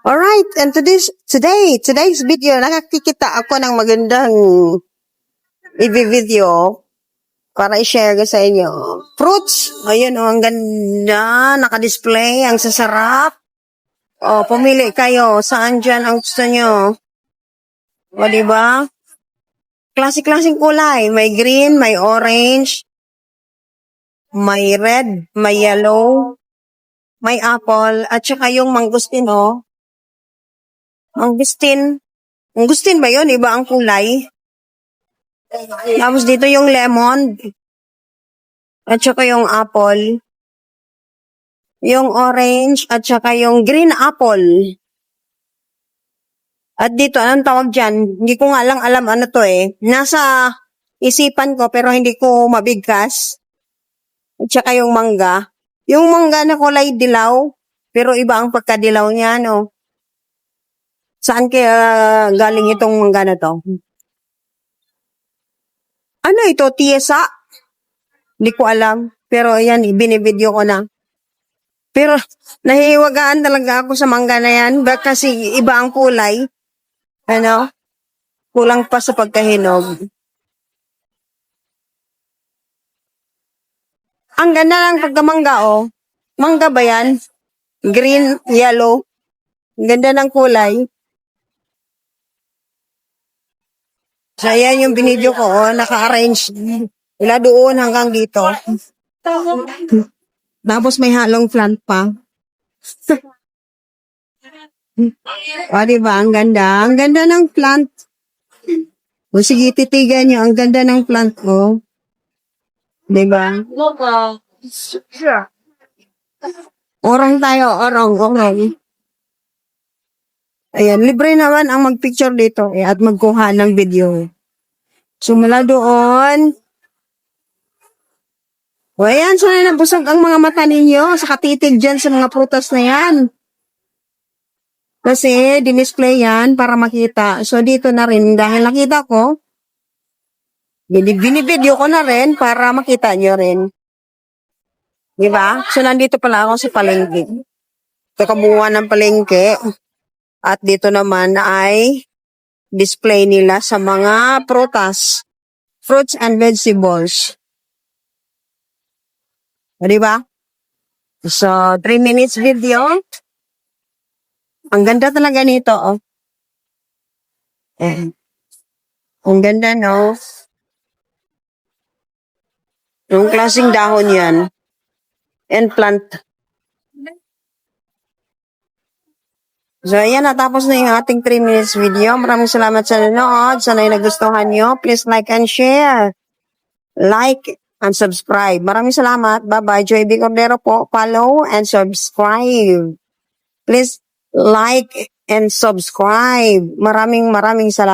Alright, and today's, today, today's video, nakakikita ako ng magandang i-video para i-share sa inyo. Fruits! Ayun, oh, ang ganda, naka-display, ang sasarap. Oh, pumili kayo. Saan dyan ang gusto nyo? O, di ba? Klase-klaseng kulay. May green, may orange, may red, may yellow, may apple, at saka yung mangustin, oh. Mangustin. Mangustin ba yun? Iba ang kulay. Tapos dito yung lemon. At saka yung apple. Yung orange at saka yung green apple. At dito, anong tawag dyan? Hindi ko nga lang alam ano to eh. Nasa isipan ko pero hindi ko mabigkas. At saka yung mangga. Yung mangga na kulay dilaw, pero iba ang pagkadilaw niya, no? Saan kaya galing itong mangga na to? Ano ito? Tiesa? Hindi ko alam. Pero yan, binibideo ko na. Pero nahihiwagaan talaga ako sa mangga na yan. Kasi iba ang kulay. Ano? Kulang pa sa pagkahinog. Ang ganda ng pagkamangga, oh. Mangga ba yan? Green, yellow. Ganda ng kulay. So, ayan yung binidyo ko, oh. Naka-arrange. Mula doon hanggang dito. Tapos may halong plant pa. o, diba? Ang ganda. Ang ganda ng plant. O, sige, titigan nyo. Ang ganda ng plant ko. Diba? Orang tayo, orang, orang. Ayan, libre naman ang mag-picture dito eh, at magkuha ng video. So, mula doon, o ayan, sanay nabusog ang mga mata ninyo sa katitig dyan sa mga prutas na yan. Kasi, dinisplay yan para makita. So, dito na rin, dahil nakita ko, bini- binibideo ko na rin para makita nyo rin. Di ba? So, nandito pala ako sa palengke. Sa kabuuan ng palengke. At dito naman ay display nila sa mga prutas, fruits and vegetables. O, di ba? So, 3 minutes video. Ang ganda talaga nito, oh. Eh. Ang ganda, no? Yung klaseng dahon yan. And plant. So, ayan, natapos na yung ating 3 minutes video. Maraming salamat sa nanood. Sana yung nagustuhan nyo. Please like and share. Like and subscribe. Maraming salamat. Bye-bye. Joy B. Cordero po. Follow and subscribe. Please like and subscribe. Maraming maraming salamat.